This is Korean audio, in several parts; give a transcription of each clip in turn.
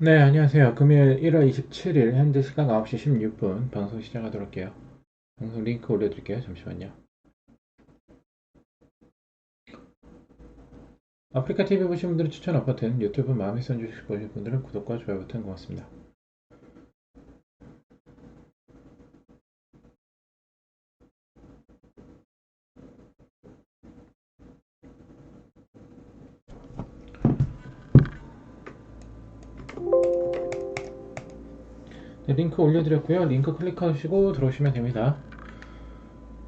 네, 안녕하세요. 금요일 1월 27일 현재 시각 9시 16분 방송 시작하도록 할게요. 방송 링크 올려드릴게요. 잠시만요. 아프리카 TV 보신 분들은 추천 버튼, 유튜브 마음에 보신 분들은 구독과 좋아요 버튼 고맙습니다. 링크 올려드렸고요. 링크 클릭하시고 들어오시면 됩니다.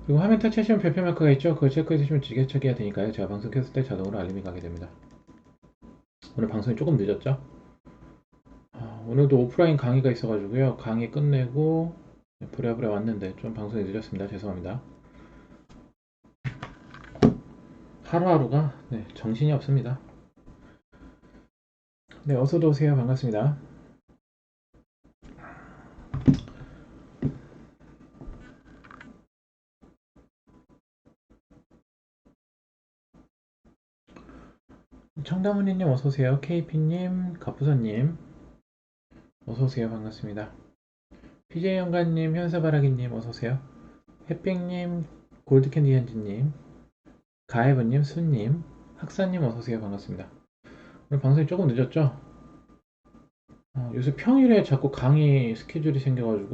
그리고 화면 터치하시면 별표 마크가 있죠. 그걸 체크해 주시면 지게차기가 되니까요. 제가 방송 켰을 때 자동으로 알림이 가게 됩니다. 오늘 방송이 조금 늦었죠? 아, 오늘도 오프라인 강의가 있어가지고요. 강의 끝내고 부랴부랴 왔는데 좀 방송이 늦었습니다. 죄송합니다. 하루하루가 네, 정신이 없습니다. 네, 어서도 오세요. 반갑습니다. 청담은이님 어서오세요. KP님, 가부선님 어서오세요. 반갑습니다. PJ영가님, 현사바라기님 어서오세요. 햇빛님, 골드캔디 현지님, 가해버님, 수님, 학사님 어서오세요. 반갑습니다. 오늘 방송이 조금 늦었죠? 어, 요새 평일에 자꾸 강의 스케줄이 생겨가지고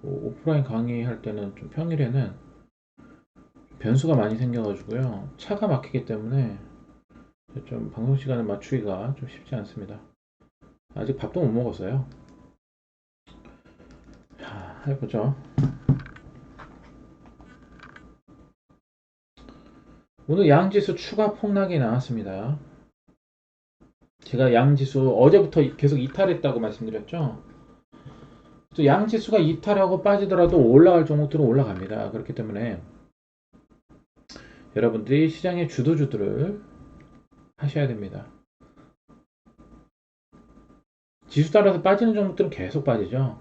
뭐 오프라인 강의 할 때는 좀 평일에는 변수가 많이 생겨가지고요. 차가 막히기 때문에 좀 방송 시간을 맞추기가 좀 쉽지 않습니다. 아직 밥도 못 먹었어요. 자, 해보죠. 오늘 양지수 추가 폭락이 나왔습니다. 제가 양지수 어제부터 계속 이탈했다고 말씀드렸죠. 또 양지수가 이탈하고 빠지더라도 올라갈 종목들은 올라갑니다. 그렇기 때문에 여러분들이 시장의 주도주들을 하셔야 됩니다. 지수 따라서 빠지는 종목들은 계속 빠지죠.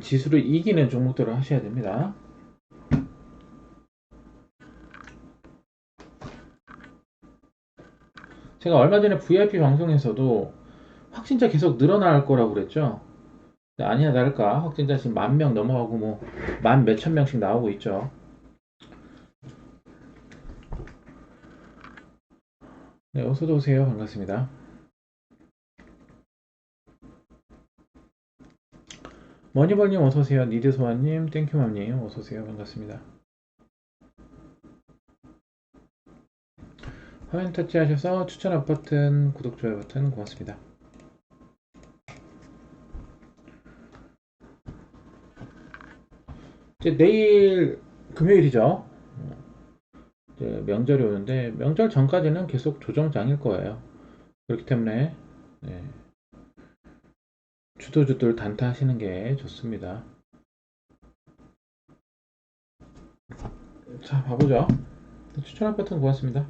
지수를 이기는 종목들을 하셔야 됩니다. 제가 얼마 전에 VIP 방송에서도 확진자 계속 늘어날 거라고 그랬죠. 아니야 다를까 확진자 지금 만 명 넘어가고 뭐 만 몇천 명씩 나오고 있죠. 네, 어서도 오세요. 반갑습니다. 머니벌님 어서 오세요. 니드소아님, 땡큐맘님 어서 오세요. 반갑습니다. 화면 터치하셔서 추천 버튼, 구독, 좋아요 버튼 고맙습니다. 이제 내일 금요일이죠. 이제 명절이 오는데 명절 전까지는 계속 조정장일 거예요. 그렇기 때문에 네. 주도주들 단타하시는 게 좋습니다. 자, 봐보죠. 추천할 버튼 고맙습니다.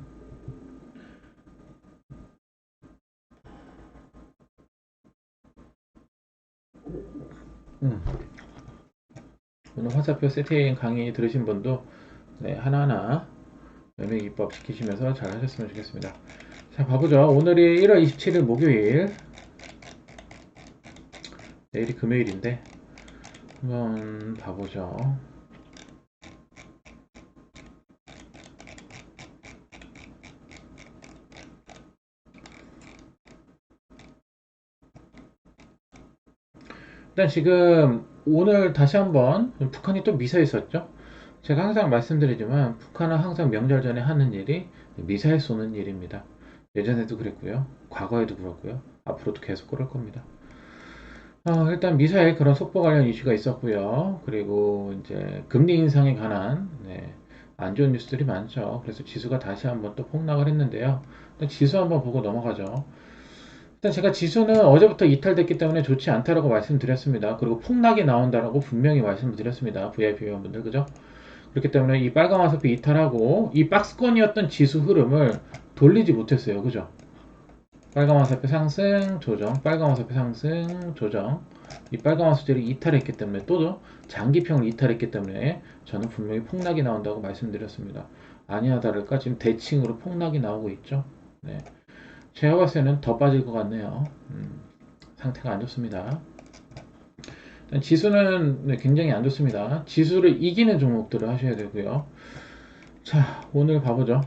음. 오늘 화살표 세팅 강의 들으신 분도 네, 하나하나 매매기법 지키시면서 잘 하셨으면 좋겠습니다. 자, 봐보죠. 오늘이 1월 27일 목요일. 내일이 금요일인데, 한번 봐보죠. 일단 지금 오늘 다시 한번 북한이 또 미사했었죠. 제가 항상 말씀드리지만 북한은 항상 명절 전에 하는 일이 미사일 쏘는 일입니다. 예전에도 그랬고요. 과거에도 그렇고요. 앞으로도 계속 그럴 겁니다. 어, 일단 미사일 그런 속보 관련 이슈가 있었고요. 그리고 이제 금리 인상에 관한 네, 안 좋은 뉴스들이 많죠. 그래서 지수가 다시 한번 또 폭락을 했는데요. 일단 지수 한번 보고 넘어가죠. 일단 제가 지수는 어제부터 이탈됐기 때문에 좋지 않다라고 말씀드렸습니다. 그리고 폭락이 나온다라고 분명히 말씀드렸습니다. VIP 회원분들 그죠? 그렇기 때문에 이 빨간 화살표 이탈하고 이 박스권이었던 지수 흐름을 돌리지 못했어요. 그죠? 빨간 화살표 상승, 조정, 빨간 화살표 상승, 조정. 이 빨간 화살표를 이탈했기 때문에 또 장기평을 이탈했기 때문에 저는 분명히 폭락이 나온다고 말씀드렸습니다. 아니야 다를까 지금 대칭으로 폭락이 나오고 있죠. 네. 제가 봤을 때는 더 빠질 것 같네요. 음. 상태가 안 좋습니다. 지수는 네, 굉장히 안 좋습니다. 지수를 이기는 종목들을 하셔야 되고요. 자, 오늘 봐보죠.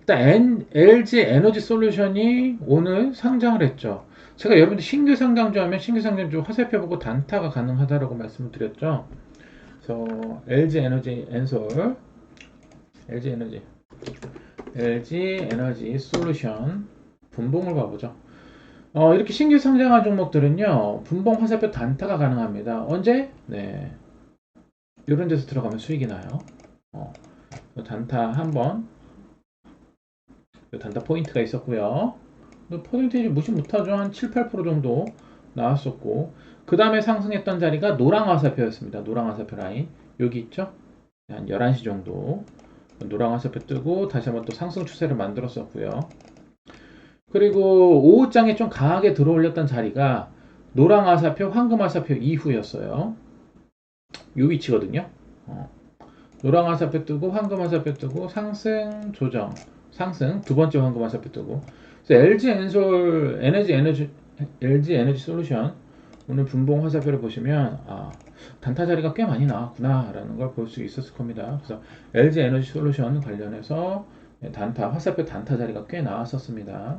일단 LG 에너지 솔루션이 오늘 상장을 했죠. 제가 여러분들 신규 상장주 하면 신규 상장주 화살표 보고 단타가 가능하다라고 말씀을 드렸죠. 그래서 LG 에너지 엔솔, LG 에너지, LG 에너지 솔루션 분봉을 봐보죠. 어, 이렇게 신규 상장한 종목들은요, 분봉 화살표 단타가 가능합니다. 언제? 네. 이런 데서 들어가면 수익이 나요. 어, 단타 한 번 단타 포인트가 있었고요. 퍼센테이지 무시 못하죠. 한 7, 8% 정도 나왔었고 그 다음에 상승했던 자리가 노랑 화살표였습니다. 노랑 화살표 라인 여기 있죠? 한 11시 정도 노랑 화살표 뜨고 다시 한번 또 상승 추세를 만들었었고요. 그리고 오후장에 좀 강하게 들어올렸던 자리가 노랑 화살표, 황금 화살표 이후였어요. 요 위치거든요. 어. 노랑 화살표 뜨고 황금 화살표 뜨고 상승 조정 상승 두 번째 황금 화살표 뜨고 그래서 LG 엔솔 에너지 에너지 LG 에너지 솔루션 오늘 분봉 화살표를 보시면 아 단타 자리가 꽤 많이 나왔구나라는 걸 볼 수 있었을 겁니다. 그래서 LG 에너지 솔루션 관련해서 단타 화살표 단타 자리가 꽤 나왔었습니다.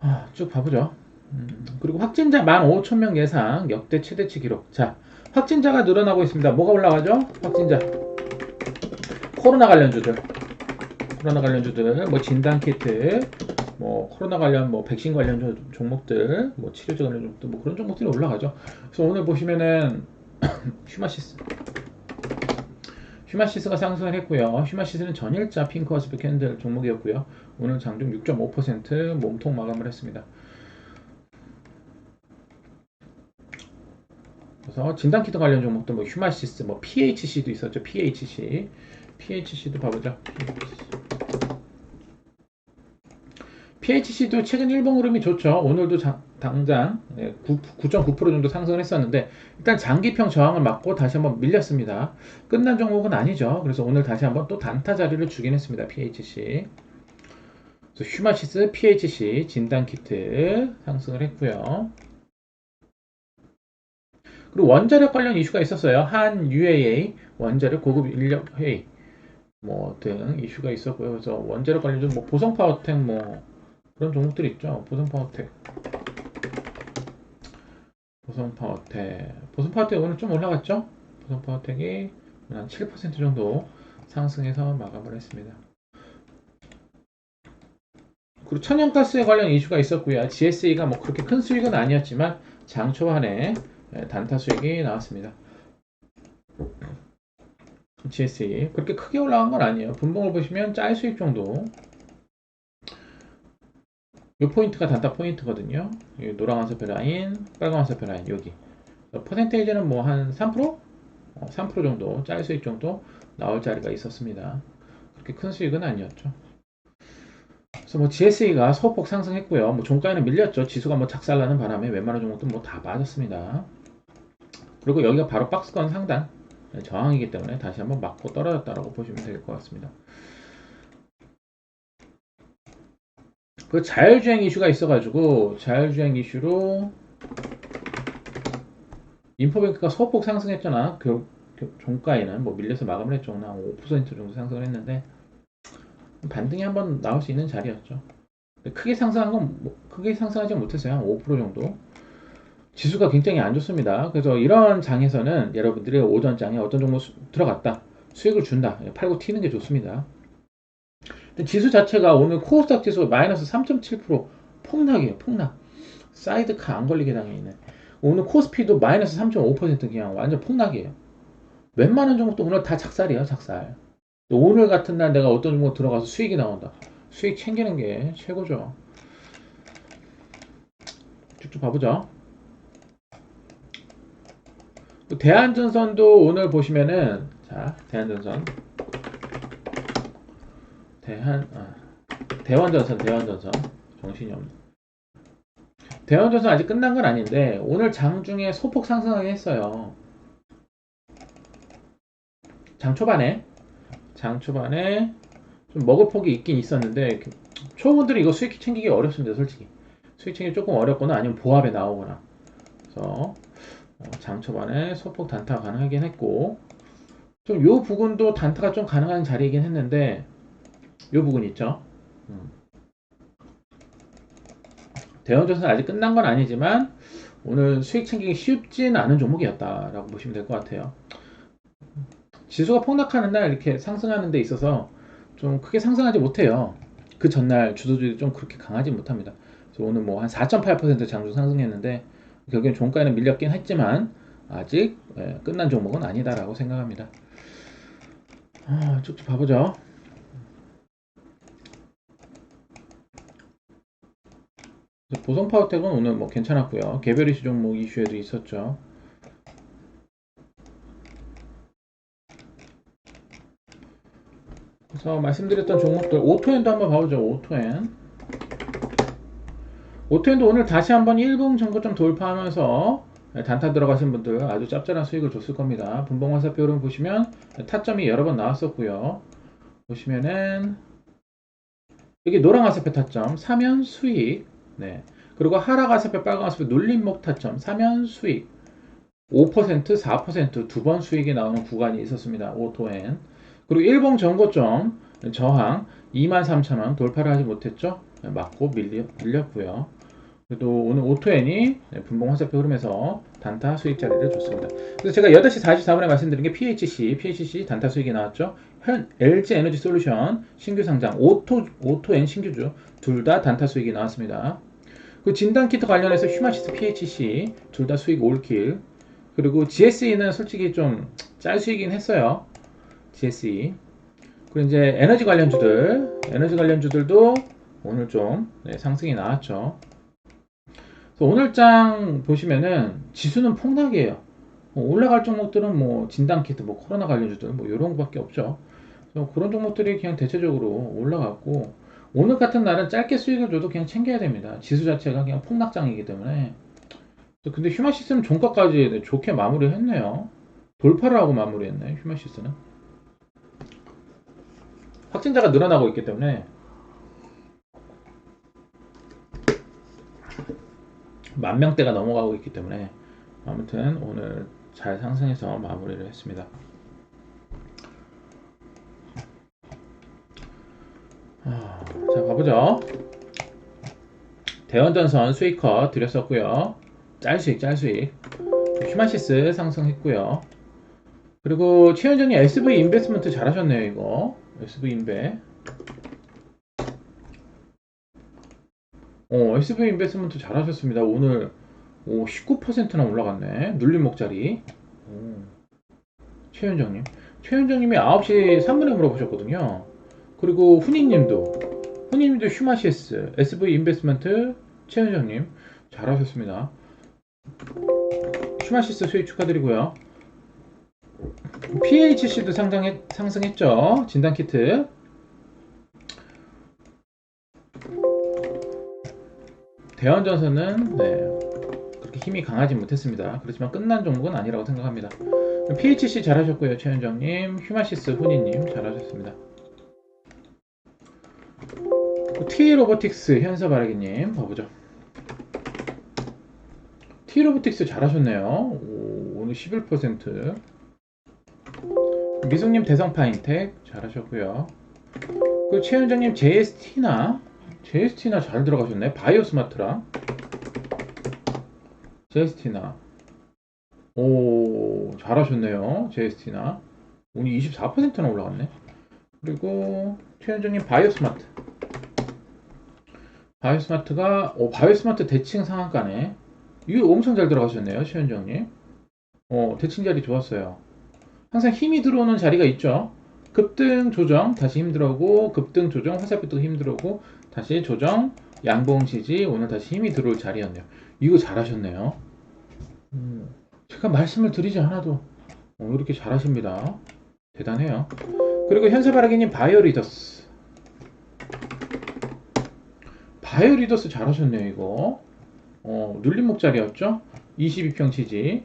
아, 쭉 봐보죠. 음, 그리고 확진자 15,000명 예상 역대 최대치 기록. 자, 확진자가 늘어나고 있습니다. 뭐가 올라가죠? 확진자. 코로나 관련주들. 코로나 관련주들, 뭐 진단 키트, 뭐 코로나 관련, 뭐 백신 관련 조- 종목들, 뭐 치료제 관련 종목들, 뭐 그런 종목들이 올라가죠. 그래서 오늘 보시면은 휴마시스. 휴마시스가 상승을 했고요. 휴마시스는 전일자 핑크 화살표 캔들 종목이었고요. 오늘 장중 6.5% 몸통 마감을 했습니다. 그래서 진단키트 관련 종목도 뭐 휴마시스, 뭐 PHC도 있었죠. PHC, PHC도 봐보죠. PHC도 최근 일봉 흐름이 좋죠. 오늘도 자- 당장 9.9% 정도 상승을 했었는데 일단 장기평 저항을 맞고 다시 한번 밀렸습니다. 끝난 종목은 아니죠. 그래서 오늘 다시 한번 또 단타 자리를 주긴 했습니다. PHC. 휴마시스, PHC 진단키트 상승을 했고요. 그리고 원자력 관련 이슈가 있었어요. 한 UAA 원자력 고급 인력 회의 뭐 등 이슈가 있었고요. 그래서 원자력 관련 뭐 보성 파워텍 뭐 그런 종목들이 있죠. 보성 파워텍. 보성 파워텍. 보성 파워텍 오늘 좀 올라갔죠? 보성 파워텍이 한 7% 정도 상승해서 마감을 했습니다. 그리고 천연가스에 관련 이슈가 있었고요. GSE가 뭐 그렇게 큰 수익은 아니었지만 장 초반에 예, 단타 수익이 나왔습니다. GSE 그렇게 크게 올라간 건 아니에요. 분봉을 보시면 짤 수익 정도. 이 포인트가 단타 포인트거든요. 이 노란 화살표 라인, 빨간 화살표 라인 여기. 퍼센테이지는 뭐 한 3%? 어, 3% 정도 짤 수익 정도 나올 자리가 있었습니다. 그렇게 큰 수익은 아니었죠. 그래서 뭐 GSE가 소폭 상승했고요. 뭐 종가에는 밀렸죠. 지수가 뭐 작살나는 바람에 웬만한 종목도 뭐 다 빠졌습니다. 그리고 여기가 바로 박스권 상단 저항이기 때문에 다시 한번 맞고 떨어졌다라고 보시면 될 것 같습니다. 그 자율주행 이슈가 있어가지고 자율주행 이슈로 인포뱅크가 소폭 상승했잖아. 그, 그 종가에는 뭐 밀려서 마감을 했죠. 한5% 정도 상승을 했는데 반등이 한번 나올 수 있는 자리였죠. 크게 상승한 건 뭐, 크게 상승하지 못했어요. 한 5% 정도. 지수가 굉장히 안 좋습니다. 그래서 이런 장에서는 여러분들이 오전 장에 어떤 종목 수- 들어갔다 수익을 준다 팔고 튀는 게 좋습니다. 지수 자체가 오늘 코스닥 지수 마이너스 3.7% 폭락이에요. 폭락. 사이드카 안 걸리게 당해 있네. 오늘 코스피도 마이너스 3.5% 그냥 완전 폭락이에요. 웬만한 종목도 오늘 다 작살이에요. 작살. 오늘 같은 날 내가 어떤 종목 들어가서 수익이 나온다. 수익 챙기는 게 최고죠. 쭉쭉 봐보죠. 그 대한전선도 오늘 보시면은 자 대한전선 대한 아, 대원전선 대원전선. 정신이 없네. 대원전선 아직 끝난 건 아닌데 오늘 장중에 소폭 상승하게 했어요. 장 초반에 장 초반에 좀 먹을 폭이 있긴 있었는데 초보들이 이거 수익 챙기기 어렵습니다 솔직히. 스위칭이 조금 어렵거나 아니면 보합에 나오거나. 그래서 어, 장 초반에 소폭 단타가 가능하긴 했고 좀 요 부분도 단타가 좀 가능한 자리이긴 했는데 요 부분 있죠 음. 대원전선 아직 끝난 건 아니지만 오늘 수익 챙기기 쉽진 않은 종목이었다라고 보시면 될 것 같아요 지수가 폭락하는 날 이렇게 상승하는 데 있어서 좀 크게 상승하지 못해요 그 전날 주도주들이 좀 그렇게 강하지 못합니다 그래서 오늘 뭐 한 4.8% 장중 상승했는데 결국엔 종가에는 밀렸긴 했지만 아직 예, 끝난 종목은 아니다라고 생각합니다. 아, 쭉쭉 봐보죠. 보성 파워텍은 오늘 뭐 괜찮았고요. 개별 이슈 종목 이슈에도 있었죠. 그래서 말씀드렸던 종목들 오토엔도 한번 봐보죠. 오토엔. 오토엔도 오늘 다시 한번 1분 정도점 돌파하면서 단타 들어가신 분들 아주 짭짤한 수익을 줬을 겁니다. 분봉 화살표 흐름 보시면 타점이 여러 번 나왔었고요. 보시면은 여기 노랑 화살표 타점 사면 수익 네. 그리고 하락 화살표 빨간 화살표 눌림목 타점 사면 수익 5% 4%두 번 수익이 나오는 구간이 있었습니다. 오토엔 그리고 일봉 전고점 저항 23,000원 돌파를 하지 못했죠. 맞고 밀려, 밀렸고요. 그래도 오늘 오토엔이 분봉 화살표 흐름에서 단타 수익 자리를 줬습니다. 그래서 제가 8시 44분에 말씀드린 게 PHC, PHC 단타 수익이 나왔죠. 현 LG 에너지 솔루션 신규 상장, 오토, 오토엔 신규주 둘 다 단타 수익이 나왔습니다. 그 진단 키트 관련해서 휴마시스 PHC 둘 다 수익 올킬. 그리고 GSE는 솔직히 좀 짤 수익이긴 했어요. GSE. 그리고 이제 에너지 관련주들, 에너지 관련주들도 오늘 좀 네, 상승이 나왔죠. 오늘장 보시면은 지수는 폭락이에요. 뭐 올라갈 종목들은 뭐 진단키트, 뭐 코로나 관련주들 뭐 이런 것밖에 없죠. 그런 종목들이 그냥 대체적으로 올라갔고 오늘 같은 날은 짧게 수익을 줘도 그냥 챙겨야 됩니다. 지수 자체가 그냥 폭락장이기 때문에. 근데 휴마시스는 종가까지 좋게 마무리했네요. 돌파를 하고 마무리했네 휴마시스는. 확진자가 늘어나고 있기 때문에 만 명대가 넘어가고 있기 때문에 아무튼 오늘 잘 상승해서 마무리를 했습니다. 아, 자 가보죠. 대원전선 수익컷 드렸었고요. 짤수익 짤수익 휴마시스 상승했고요. 그리고 최현정님 SV 인베스먼트 잘하셨네요 이거 SV 인베 어, SV 인베스먼트 잘하셨습니다. 오늘 오, 19%나 올라갔네. 눌림목자리. 오, 최현정님. 최현정님이 9시 3분에 물어보셨거든요. 그리고 훈이님도 훈이님도 휴마시스, SV 인베스먼트, 최현정님 잘하셨습니다. 휴마시스 수익 축하드리고요. PHC도 상승했, 상승했죠. 진단키트. 대원전선은 네, 그렇게 힘이 강하지 못했습니다. 그렇지만 끝난 종목은 아니라고 생각합니다. PHC 잘하셨고요. 최현정님, 휴마시스 훈이님 잘하셨습니다. T로보틱스 현서 바라기님 봐보죠. T로보틱스 잘하셨네요. 오, 오늘 11% 미숙님 대성파 인텍 잘하셨고요. 그 최현정님 JST나 JST나 잘 들어가셨네. 바이오스마트랑 JST나 오 잘하셨네요. JST나 오늘 24%나 올라갔네. 그리고 최현정님 바이오스마트 바이오스마트가 오 바이오스마트 대칭 상한가네. 이거 엄청 잘 들어가셨네요. 최현정님. 어 대칭 자리 좋았어요. 항상 힘이 들어오는 자리가 있죠. 급등 조정 다시 힘 들어오고 급등 조정 화살표 뜨고 힘 들어오고 다시 조정 양봉 지지 오늘 다시 힘이 들어올 자리였네요. 이거 잘하셨네요. 음, 제가 말씀을 드리지 않아도 어, 이렇게 잘하십니다. 대단해요. 그리고 현세바라기님 바이오 리더스 바이오리더스 잘하셨네요. 이거 어, 눌림목 자리였죠. 22평 지지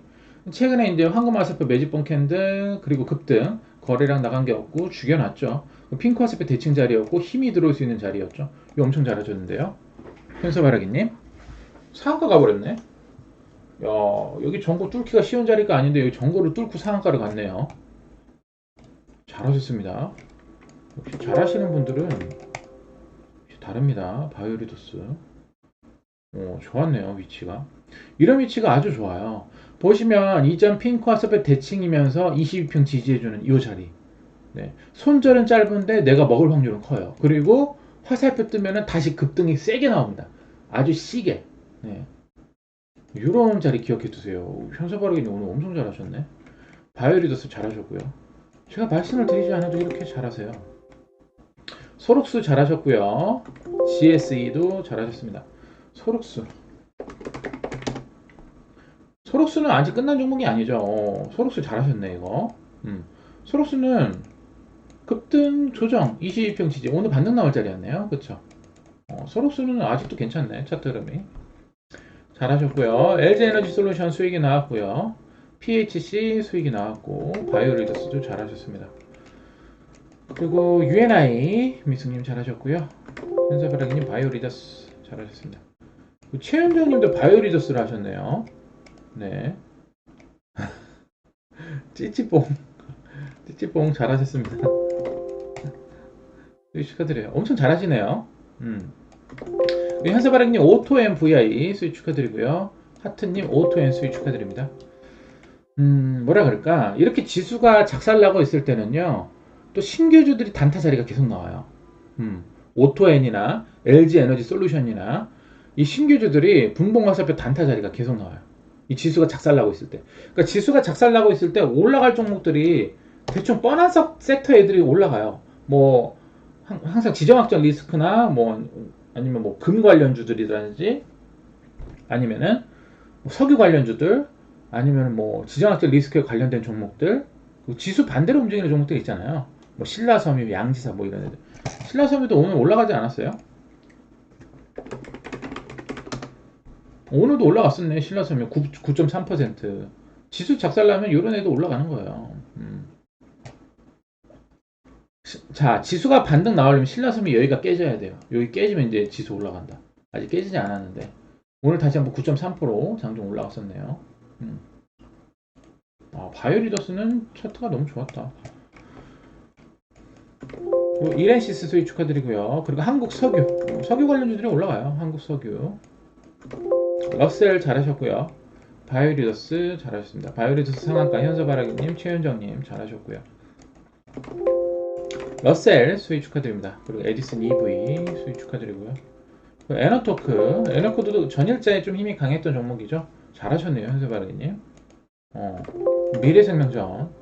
최근에 이제 황금화살표 매집봉 캔들 그리고 급등 거래량 나간 게 없고 죽여놨죠. 핑크 화살표 대칭 자리였고 힘이 들어올 수 있는 자리였죠. 이거 엄청 잘해줬는데요. 현서바라기님 상한가 가버렸네. 야, 여기 전고 뚫기가 쉬운 자리가 아닌데 여기 전고를 뚫고 상한가를 갔네요. 잘하셨습니다. 역시 잘하시는 분들은 다릅니다. 바이오리도스. 어, 좋았네요, 위치가. 이런 위치가 아주 좋아요. 보시면 이전 핑크 화살표 대칭이면서 22평 지지해주는 이 자리. 네. 손절은 짧은데 내가 먹을 확률은 커요. 그리고 화살표 뜨면은 다시 급등이 세게 나옵니다. 아주 시게. 네. 이런 자리 기억해 두세요. 현서바르기님 오늘 엄청 잘하셨네. 바이오리더스 잘하셨고요. 제가 말씀을 드리지 않아도 이렇게 잘하세요. 소록수 잘하셨고요. GSE도 잘하셨습니다. 소록수. 소록수는 아직 끝난 종목이 아니죠. 어, 소록수 잘하셨네 이거. 음. 소록수는 급등 조정 22평 지지 오늘 반등 나올 자리였네요. 그쵸? 어, 소록수는 아직도 괜찮네 차트 흐름이. 잘하셨고요. LG 에너지 솔루션 수익이 나왔고요. PHC 수익이 나왔고 바이오리더스도 잘하셨습니다. 그리고 UNI 미승님 잘하셨고요. 현사바라기님 바이오리더스 잘하셨습니다. 최현정님도 바이오리더스를 하셨네요. 네. 찌찌뽕 찌찌뽕 잘하셨습니다. 네, 축하드려요. 엄청 잘하시네요. 음. 현사바라기님 오토 MVI 수익 축하드리고요. 하트님 오토 N 수익 축하드립니다. 음, 뭐라 그럴까? 이렇게 지수가 작살나고 있을 때는요, 또 신규주들이 단타 자리가 계속 나와요. 음, 오토엔이나 LG 에너지 솔루션이나 이 신규주들이 분봉화살표 단타 자리가 계속 나와요. 이 지수가 작살나고 있을 때. 그러니까 지수가 작살나고 있을 때 올라갈 종목들이 대충 뻔한 석- 섹터 애들이 올라가요. 뭐 항- 항상 지정학적 리스크나 뭐 아니면 뭐 금 관련주들이라든지 아니면은 뭐 석유 관련주들 아니면 뭐 지정학적 리스크에 관련된 종목들 그 지수 반대로 움직이는 종목들 있잖아요. 뭐 신라섬유, 양지사 뭐 이런 애들. 신라섬유도 오늘 올라가지 않았어요? 오늘도 올라갔었네. 신라섬유 9, 9.3%. 지수 작살나면 이런 애도 올라가는 거예요. 음. 시- 자, 지수가 반등 나오려면 신라섬유 여기가 깨져야 돼요. 여기 깨지면 이제 지수 올라간다. 아직 깨지지 않았는데. 오늘 다시 한번 9.3% 장중 올라갔었네요. 음. 아, 바이오리더스는 차트가 너무 좋았다. 이렌시스 수익 축하드리고요. 그리고 한국 석유. 어, 석유 관련주들이 올라가요. 한국 석유. 러셀 잘하셨고요. 바이오리더스 잘하셨습니다. 바이오리더스 상한가 현서바라기님, 최현정님 잘하셨고요. 러셀 수익 축하드립니다. 그리고 에디슨 EV 수익 축하드리고요. 에너토크, 에너코드도 전일자에 좀 힘이 강했던 종목이죠. 잘하셨네요, 현서바라기님. 어, 미래생명전.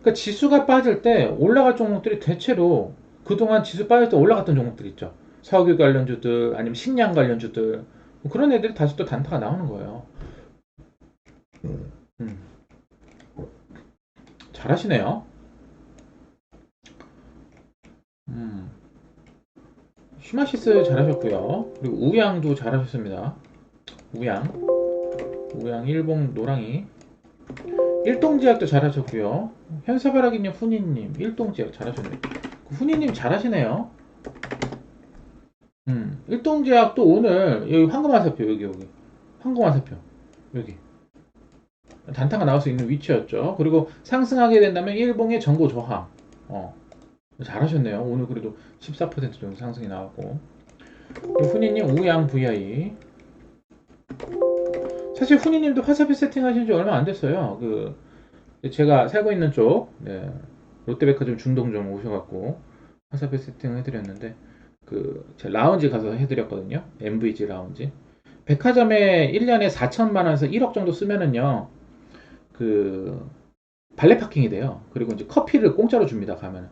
그러니까 지수가 빠질 때 올라갈 종목들이 대체로 그동안 지수 빠질 때 올라갔던 종목들 있죠. 석유 관련주들, 아니면 식량 관련주들. 뭐 그런 애들이 다시 또 단타가 나오는 거예요. 음. 잘하시네요. 음. 슈마시스 잘하셨고요. 그리고 우양도 잘하셨습니다. 우양. 우양 일봉 노랑이. 일동제약도 잘하셨고요. 현사바라기님, 훈이님, 일동제약 잘하셨네요. 그 훈이님 잘하시네요. 음, 일동제약도 오늘 여기 황금화살표 여기 여기 황금화살표 여기 단타가 나올 수 있는 위치였죠. 그리고 상승하게 된다면 일봉의 전고 저항. 어, 잘하셨네요. 오늘 그래도 14% 정도 상승이 나왔고. 훈이님 우양 VI. 사실 훈이님도 화살표 세팅하신 지 얼마 안 됐어요. 그 제가 살고 있는 쪽 네, 롯데백화점 중동점 오셔갖고 화살표 세팅 해드렸는데 그 제 라운지 가서 해드렸거든요. MVG 라운지. 백화점에 1년에 4천만 원에서 1억 정도 쓰면은요. 그 발레 파킹이 돼요. 그리고 이제 커피를 공짜로 줍니다. 가면은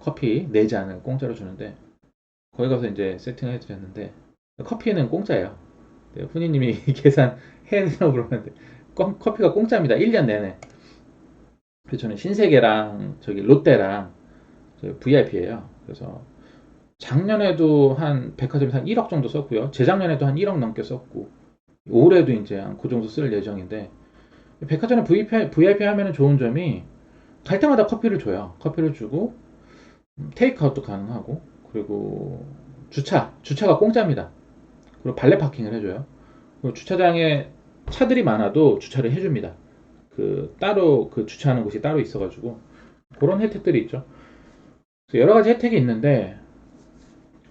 커피 4잔을 공짜로 주는데 거기 가서 이제 세팅을 해드렸는데 커피는 공짜예요. 네, 훈이님이 계산 해드리라고 그러는데 껌- 커피가 공짜입니다. 1년 내내. 저는 신세계랑 저기 롯데랑 VIP예요. 그래서 작년에도 한 백화점에서 한 1억 정도 썼고요. 재작년에도 한 1억 넘게 썼고 올해도 이제 한 그 정도 쓸 예정인데 백화점에 VIP, VIP 하면은 좋은 점이 갈 때마다 커피를 줘요. 커피를 주고 음, 테이크아웃도 가능하고 그리고 주차 주차가 공짜입니다. 그리고 발레 파킹을 해줘요. 그 주차장에 차들이 많아도 주차를 해줍니다. 그 따로 그 주차하는 곳이 따로 있어가지고 그런 혜택들이 있죠. 여러 가지 혜택이 있는데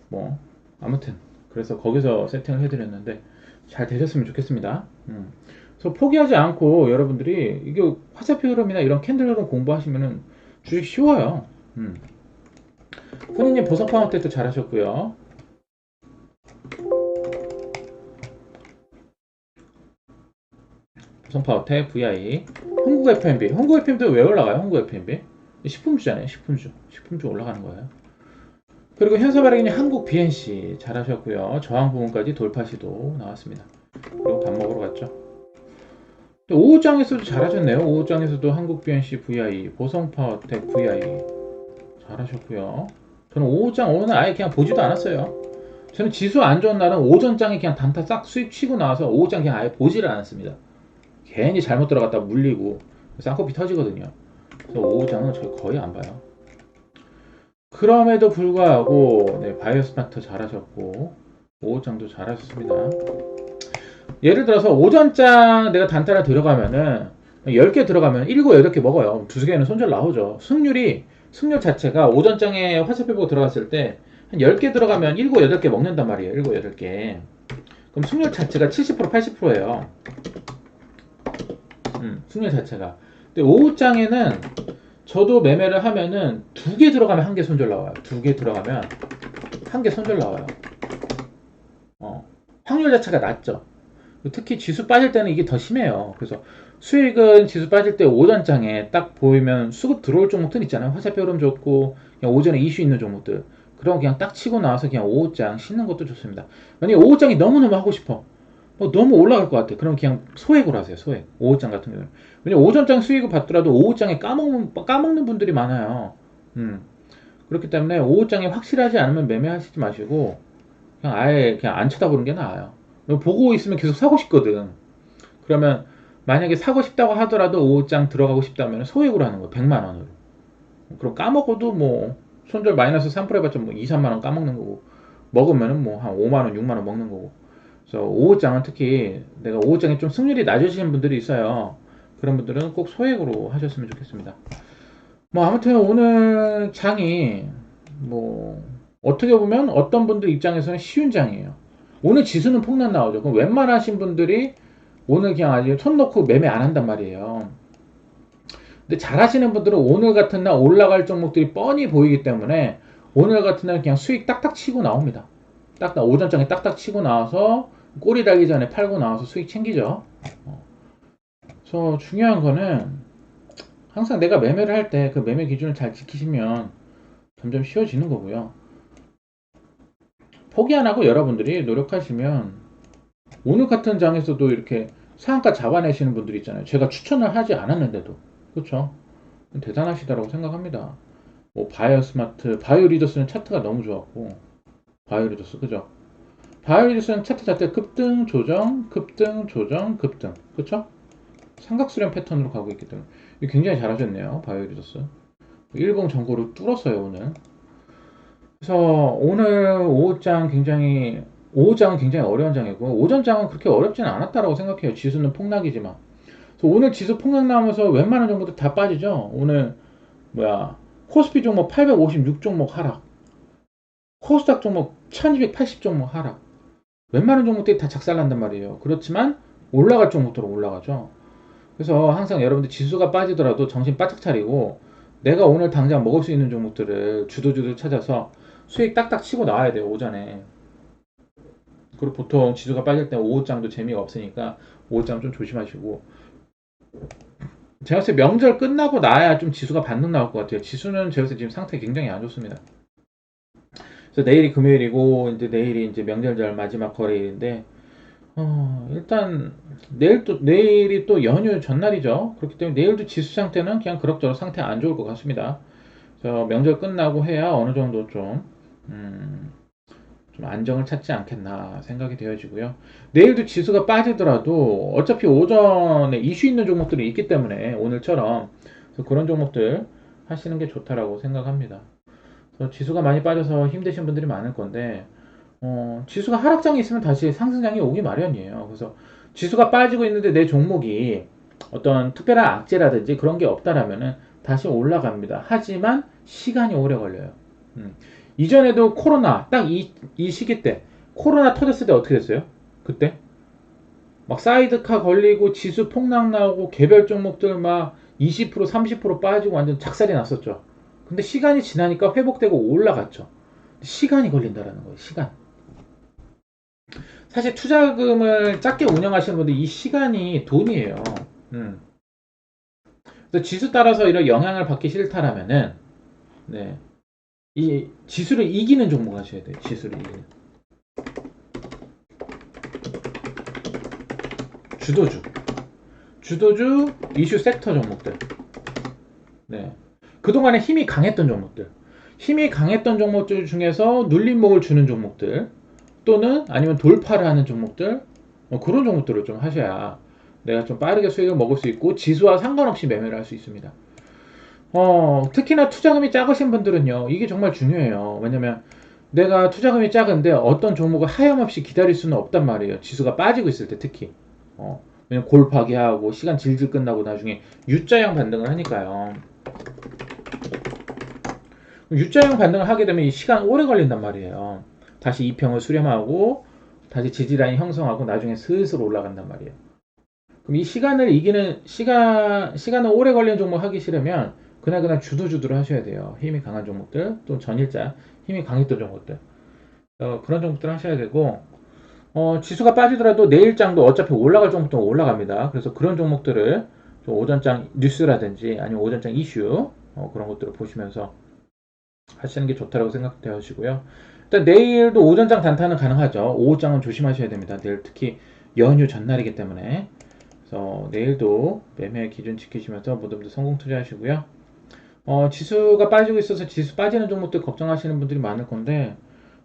뭐 아무튼 그래서 거기서 세팅을 해드렸는데 잘 되셨으면 좋겠습니다. 음. 그래서 포기하지 않고 여러분들이 이게 화살표 흐름이나 이런 캔들 흐름 공부하시면은 주식 쉬워요. 음. 흔히님 보석 파워 때도 잘하셨고요. 파워텍 VI 한국 FMB 한국 FMB 왜 올라가요? 한국 FMB 식품주잖아요. 식품주 식품주 올라가는 거예요. 그리고 현서 발행님 한국 BNC 잘하셨고요. 저항 부분까지 돌파 시도 나왔습니다. 그리고 밥 먹으러 갔죠. 또 오후장에서도 잘하셨네요. 오후장에서도 한국 BNC VI, 보성파워텍 VI 잘하셨고요. 저는 오후장 오늘 아예 그냥 보지도 않았어요. 저는 지수 안 좋은 날은 오전장에 그냥 단타 싹 수익 치고 나와서 오후장 그냥 아예 보지를 않았습니다. 괜히 잘못 들어갔다 물리고 쌍꺼풀 터지거든요. 그래서 오후장은 저 거의 안 봐요. 그럼에도 불구하고 네, 바이오스마트 잘하셨고 오후장도 잘하셨습니다. 예를 들어서 오전장 내가 단타를 들어가면은 10개 들어가면 7, 8개 먹어요. 두세 개는 손절 나오죠. 승률이 승률 자체가 오전장에 화살표 보고 들어갔을 때 한 10개 들어가면 7, 8개 먹는단 말이에요. 7, 8개. 그럼 승률 자체가 70%, 80%예요. 음, 승률 자체가. 근데 오후장에는 저도 매매를 하면은 두 개 들어가면 한 개 손절 나와요. 두 개 들어가면 한 개 손절 나와요. 어, 확률 자체가 낮죠. 특히 지수 빠질 때는 이게 더 심해요. 그래서 수익은 지수 빠질 때 오전장에 딱 보이면 수급 들어올 종목들 있잖아요. 화살표 흐름 좋고 그냥 오전에 이슈 있는 종목들. 그럼 그냥 딱 치고 나와서 그냥 오후장 씻는 것도 좋습니다. 만약에 오후장이 너무너무 하고 싶어. 뭐 너무 올라갈 것 같아. 그럼 그냥 소액으로 하세요. 소액. 오후장 같은 경우는. 왜냐면 오전장 수익을 받더라도 오후장에 까먹는, 까먹는 분들이 많아요. 음. 그렇기 때문에 오후장에 확실하지 않으면 매매하시지 마시고 그냥 아예 그냥 안 쳐다보는 게 나아요. 보고 있으면 계속 사고 싶거든. 그러면 만약에 사고 싶다고 하더라도 오후장 들어가고 싶다면 소액으로 하는 거예요. 100만 원으로. 그럼 까먹어도 뭐 손절 마이너스 3% 해봤자 뭐 2, 3만 원 까먹는 거고 먹으면은 뭐 한 5만 원, 6만 원 먹는 거고. 그래서 오후장은 특히 내가 오후장에 좀 승률이 낮으시는 분들이 있어요. 그런 분들은 꼭 소액으로 하셨으면 좋겠습니다. 뭐 아무튼 오늘 장이 뭐 어떻게 보면 어떤 분들 입장에서는 쉬운 장이에요. 오늘 지수는 폭락 나오죠. 그럼 웬만하신 분들이 오늘 그냥 아주 손 놓고 매매 안 한단 말이에요. 근데 잘하시는 분들은 오늘 같은 날 올라갈 종목들이 뻔히 보이기 때문에 오늘 같은 날 그냥 수익 딱딱 치고 나옵니다. 딱딱 오전장에 딱딱 치고 나와서 꼬리 달기 전에 팔고 나와서 수익 챙기죠. 어. 그래서 중요한 거는 항상 내가 매매를 할 때 그 매매 기준을 잘 지키시면 점점 쉬워지는 거고요. 포기 안 하고 여러분들이 노력하시면 오늘 같은 장에서도 이렇게 상한가 잡아내시는 분들이 있잖아요. 제가 추천을 하지 않았는데도 그렇죠. 대단하시다라고 생각합니다. 뭐 바이오 스마트, 바이오 리더스는 차트가 너무 좋았고 바이오 리더스 그죠? 바이오리더스는 차트 자체 급등, 조정, 급등, 조정, 급등 그렇죠? 삼각 수렴 패턴으로 가고 있기 때문에 굉장히 잘하셨네요. 바이오리더스 일봉 전고를 뚫었어요 오늘. 그래서 오늘 오후장 굉장히 오후장은 굉장히 어려운 장이고 오전장은 그렇게 어렵지는 않았다라고 생각해요. 지수는 폭락이지만. 그래서 오늘 지수 폭락 나오면서 웬만한 종목들 다 빠지죠. 오늘 뭐야 코스피 종목 856 종목 하락. 코스닥 종목 1280 종목 하락. 웬만한 종목들이 다 작살난단 말이에요. 그렇지만 올라갈 종목들은 올라가죠. 그래서 항상 여러분들 지수가 빠지더라도 정신 바짝 차리고 내가 오늘 당장 먹을 수 있는 종목들을 주도주도 찾아서 수익 딱딱 치고 나와야 돼요 오전에 그리고 보통 지수가 빠질 때 오후장도 재미가 없으니까 오후장 좀 조심하시고 제가 봤을 때 명절 끝나고 나야 좀 지수가 반등 나올 것 같아요 지수는 제가 봤을 때 지금 상태 굉장히 안 좋습니다 그래서 내일이 금요일이고 이제 내일이 이제 명절절 마지막 거래일인데 어, 일단 내일 또 내일이 또 연휴 전날이죠. 그렇기 때문에 내일도 지수 상태는 그냥 그럭저럭 상태 안 좋을 것 같습니다. 그래서 명절 끝나고 해야 어느 정도 좀, 음, 좀 안정을 찾지 않겠나 생각이 되어지고요. 내일도 지수가 빠지더라도 어차피 오전에 이슈 있는 종목들이 있기 때문에 오늘처럼 그런 종목들 하시는 게 좋다라고 생각합니다. 지수가 많이 빠져서 힘드신 분들이 많을 건데 어, 지수가 하락장이 있으면 다시 상승장이 오기 마련이에요. 그래서 지수가 빠지고 있는데 내 종목이 어떤 특별한 악재라든지 그런 게 없다라면은 다시 올라갑니다. 하지만 시간이 오래 걸려요. 음. 이전에도 코로나 딱 이 이 시기 때 코로나 터졌을 때 어떻게 됐어요? 그때 막 사이드카 걸리고 지수 폭락 나오고 개별 종목들 막 20% 30% 빠지고 완전 작살이 났었죠. 근데 시간이 지나니까 회복되고 올라갔죠. 시간이 걸린다라는 거예요. 시간. 사실 투자금을 작게 운영하시는 분들 이 시간이 돈이에요. 음. 그래서 지수 따라서 이런 영향을 받기 싫다라면은 네. 이 지수를 이기는 종목 하셔야 돼요. 지수를 이기는. 주도주. 주도주 이슈 섹터 종목들. 네. 그동안에 힘이 강했던 종목들. 힘이 강했던 종목들 중에서 눌림목을 주는 종목들. 또는 아니면 돌파를 하는 종목들. 뭐 그런 종목들을 좀 하셔야 내가 좀 빠르게 수익을 먹을 수 있고 지수와 상관없이 매매를 할 수 있습니다. 어, 특히나 투자금이 작으신 분들은요, 이게 정말 중요해요. 왜냐면 내가 투자금이 작은데 어떤 종목을 하염없이 기다릴 수는 없단 말이에요. 지수가 빠지고 있을 때 특히. 어, 왜냐면 골파기 하고 시간 질질 끝나고 나중에 U자형 반등을 하니까요. U자형 반등을 하게 되면 이 시간 오래 걸린단 말이에요. 다시 이평을 수렴하고 다시 지지라인 형성하고 나중에 슬슬 올라간단 말이에요. 그럼 이 시간을 이기는 시간 시간을 오래 걸리는 종목 하기 싫으면 그날 그날 주도주도를 하셔야 돼요. 힘이 강한 종목들 또 전일자 힘이 강했던 종목들 어, 그런 종목들 하셔야 되고 어, 지수가 빠지더라도 내일장도 어차피 올라갈 종목도 올라갑니다. 그래서 그런 종목들을 좀 오전장 뉴스라든지 아니면 오전장 이슈 어, 그런 것들을 보시면서 하시는 게 좋다고 생각되시고요. 일단 내일도 오전장 단타는 가능하죠. 오후장은 조심하셔야 됩니다. 내일 특히 연휴 전날이기 때문에 그래서 내일도 매매 기준 지키시면서 모두 모두 성공 투자하시고요. 어, 지수가 빠지고 있어서 지수 빠지는 종목들 걱정하시는 분들이 많을 건데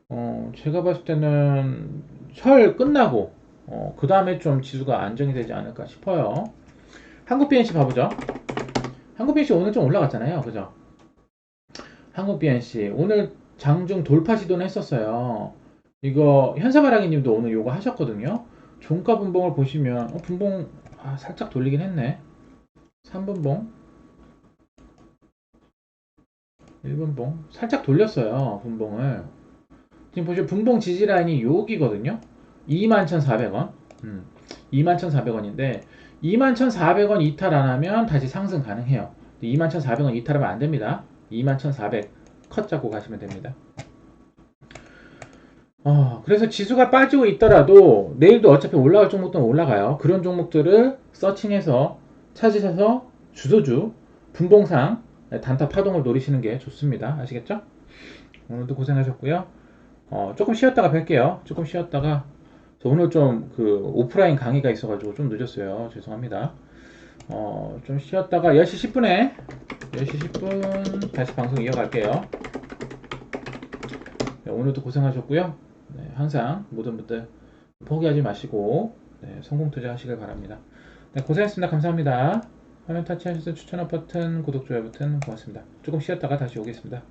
어, 제가 봤을 때는 설 끝나고 어, 그 다음에 좀 지수가 안정이 되지 않을까 싶어요. 한국 BNC 봐보죠. 한국 BNC 오늘 좀 올라갔잖아요. 그죠? 한국 BNC 오늘 장중 돌파 시도는 했었어요. 이거 현사바라기 님도 오늘 요거 하셨거든요. 종가 분봉을 보시면 어, 분봉 아, 살짝 돌리긴 했네. 3분봉 1분봉 살짝 돌렸어요. 분봉을 지금 보시면 분봉 지지 라인이 여기거든요. 21,400원. 음, 21,400원인데 21,400원 이탈 안 하면 다시 상승 가능해요. 21,400원 이탈하면 안 됩니다. 21,400 컷 잡고 가시면 됩니다. 어, 그래서 지수가 빠지고 있더라도 내일도 어차피 올라갈 종목들은 올라가요. 그런 종목들을 서칭해서 찾으셔서 주소주, 분봉상 단타 파동을 노리시는 게 좋습니다. 아시겠죠? 오늘도 고생하셨고요. 어, 조금 쉬었다가 뵐게요. 조금 쉬었다가 저 오늘 좀 그 오프라인 강의가 있어가지고 좀 늦었어요. 죄송합니다. 어, 좀 쉬었다가 10시 10분에 10시 10분 다시 방송 이어갈게요. 네, 오늘도 고생하셨고요. 네, 항상 모든 분들 포기하지 마시고 네, 성공 투자하시길 바랍니다. 네, 고생했습니다. 감사합니다. 화면 타치하셔서 추천업 버튼, 구독, 좋아요 버튼 고맙습니다. 조금 쉬었다가 다시 오겠습니다.